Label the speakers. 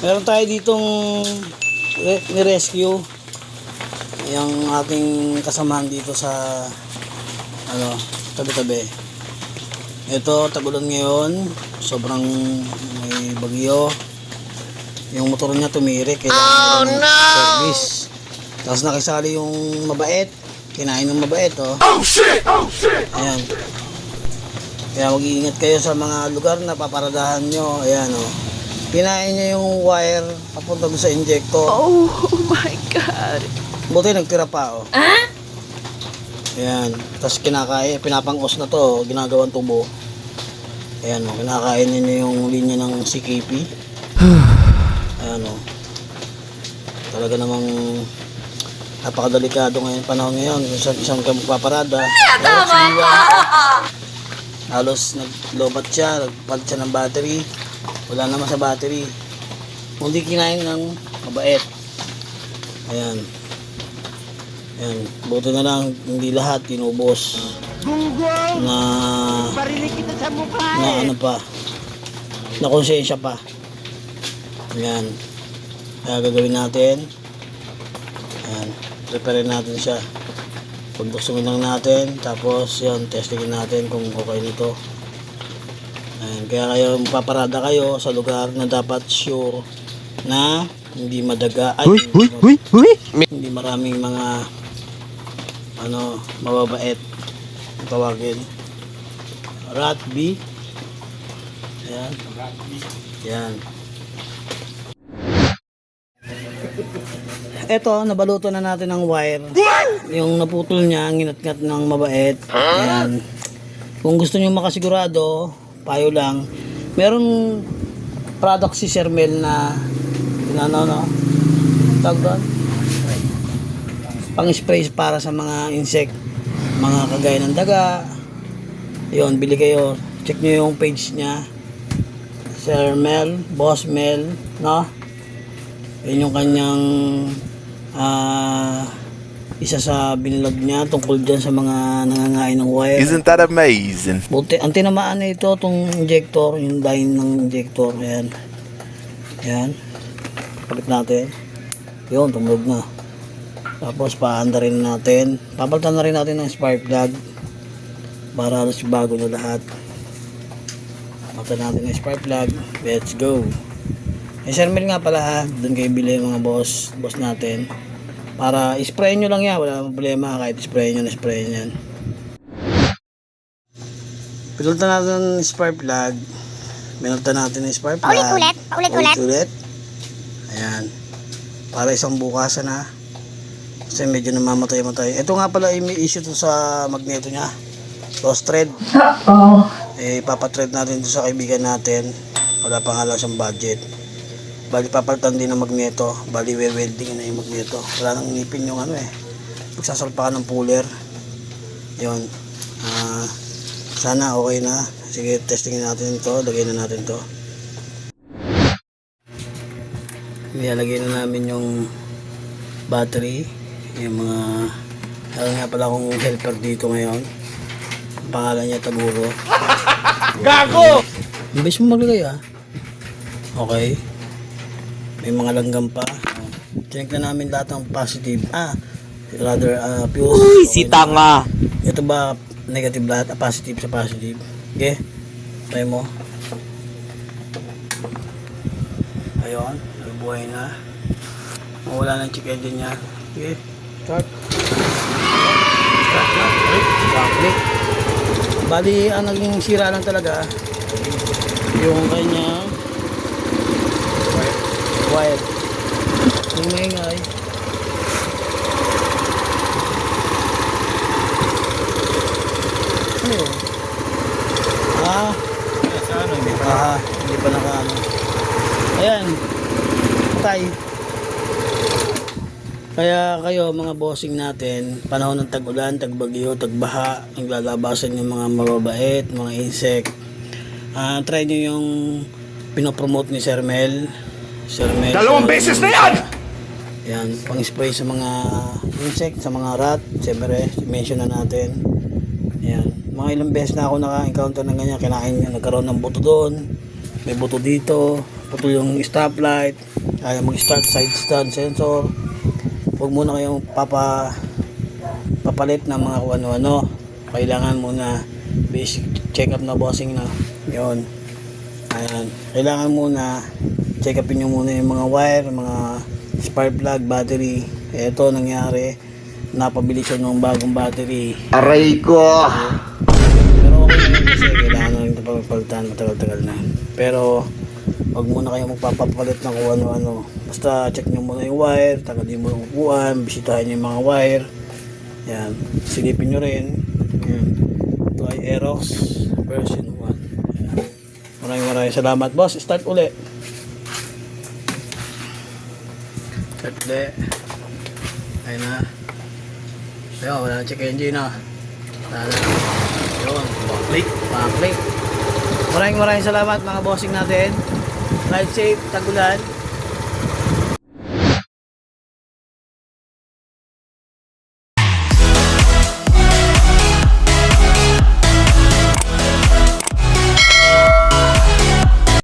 Speaker 1: Meron tayo ditong re- ni-rescue yung ating kasamahan dito sa ano, tabi-tabi. Ito, tagulan ngayon. Sobrang may bagyo. Yung motor niya tumirik. Kailangan oh, no! service. Tapos nakisali yung mabait. Kinain ng mabait, oh.
Speaker 2: Oh shit! Oh shit!
Speaker 1: Ayan. Kaya mag-iingat kayo sa mga lugar na paparadahan nyo. Ayan, oh. Kinain niya yung wire papunta doon sa injector.
Speaker 3: Oh my God.
Speaker 1: Buti nagtira pa, oh.
Speaker 3: Ah?
Speaker 1: Ayan. Tapos kinakain, pinapangos na to, ginagawang tubo. Ayan, oh. Kinakain niya yung linya ng CKP. Ayan, oh. Talaga namang napakadelikado ngayon panahon ngayon. Isang, isang ka magpaparada. Tama ka! Halos naglobat siya, nagpalit siya ng battery. Wala naman sa battery. Hindi kinain ng mabait. Ayan. Ayan. Buti na lang, hindi lahat tinubos. Na,
Speaker 4: Parinig kita sa mukha
Speaker 1: na ano pa. Na konsensya pa. Ayan. Kaya gagawin natin. Ayan. Prepare natin siya. Pagbuksungin lang natin. Tapos yun, testingin natin kung okay nito. Kaya kayo paparada kayo sa lugar na dapat sure na hindi madaga. Ay, hindi maraming mga ano, mababait tawagin. Rat B. Ayan. Ayan. Eto, nabaluto na natin ng wire. Yung naputol niya, ang inat-ngat ng mabait. Ayan. Kung gusto niyo makasigurado, payo lang. Meron product si Sermel na ano, no? Tawag doon? Pang-spray para sa mga insect. Mga kagaya ng daga. Yun, bili kayo. Check nyo yung page niya. Sir Mel, Boss Mel, no? Yun yung kanyang ah isa sa binlog niya tungkol dyan sa mga nangangain ng wire.
Speaker 2: Isn't that amazing?
Speaker 1: Buti, ang tinamaan na ito, itong injector, yung line ng injector, ayan. Ayan. Palit natin. Yun, tumunog na. Tapos, paanda rin natin. Papalitan na rin natin ng spark plug. Para halos bago na lahat. Papalitan natin ng spark plug. Let's go. Eh, Sir Mel nga pala ha. Doon kayo bili mga boss, boss natin. Para spray nyo lang yan. Wala problema kahit spray nyo na spray nyo yan. Pinulta natin ng spark plug. Pinulta natin ng spark plug.
Speaker 5: Paulit-ulit, paulit-ulit.
Speaker 1: Paulit-ulit. Ayan. Para isang bukasan na. Kasi medyo namamatay-matay. Ito nga pala ay may issue to sa magneto niya. Lost thread. Eh, papathread natin to sa kaibigan natin. Wala pa nga lang siyang budget. Bali papalitan din ng magneto. Bali we-welding na yung magneto. Wala nang ngipin yung ano eh. Magsasalpakan ng puller. Yun. Ah, sana okay na. Sige, testingin natin ito. Lagay na natin to. Nilalagay na namin yung battery. Yung mga... Meron nga pala akong helper dito ngayon. Ang pangalan niya Taguro.
Speaker 2: Gago!
Speaker 1: Imbes mo maglagay ah. Okay. May mga langgam pa. Check na namin lahat ng positive. Ah, rather uh, fuse. Uy, si tanga. Ito ba negative lahat? Ah, positive sa positive. Okay. Try mo. Ayun. Nabuhay na. Mawala ng check engine niya. Okay. Start. Start na. Ay, backlit. Bali, ang naging sira lang talaga yung kanyang wire. Yung maingay. Ano yun? Ah, hindi pa, ah, hindi pa nakaano. Ayan. Patay. Kaya kayo mga bossing natin, panahon ng tag-ulan, tag-bagyo, tag-baha, naglalabasan yung mga mababait, mga insect. Ah, try nyo yung pinopromote ni Sir Mel. Sir Mel.
Speaker 2: Dalawang beses na yan!
Speaker 1: Yan, pang-spray sa mga insect, sa mga rat. Siyempre, mention na natin. Yan. Mga ilang beses na ako naka-encounter ng ganyan. Kinain niya, nagkaroon ng buto doon. May buto dito. putol yung stoplight, ayaw mag-start side stand sensor. Huwag muna kayong papa papalit ng mga kung ano-ano. Kailangan muna basic check up na bossing na. Yun. Ayan. Kailangan muna check upin nyo muna yung mga wire, mga spark plug, battery. Ito nangyari. Napabili siya ng bagong battery.
Speaker 2: Aray ko!
Speaker 1: Kasi kailangan na rin ito pagpalitan matagal-tagal na. Pero wag muna kayo magpapapalit ng kung ano-ano. Basta check nyo muna yung wire, tagalin mo yung upuan, bisitahin nyo yung mga wire. Yan. Silipin nyo rin. Yan. Ito ay Aerox version 1. Yan. Maraming maraming salamat. Boss, start uli. Start uli. Ayun na. Ayun, wala na check engine na. Wala na. Yun, backlick, backlick. Maraming maraming salamat mga bossing natin. Ride safe, tagulan.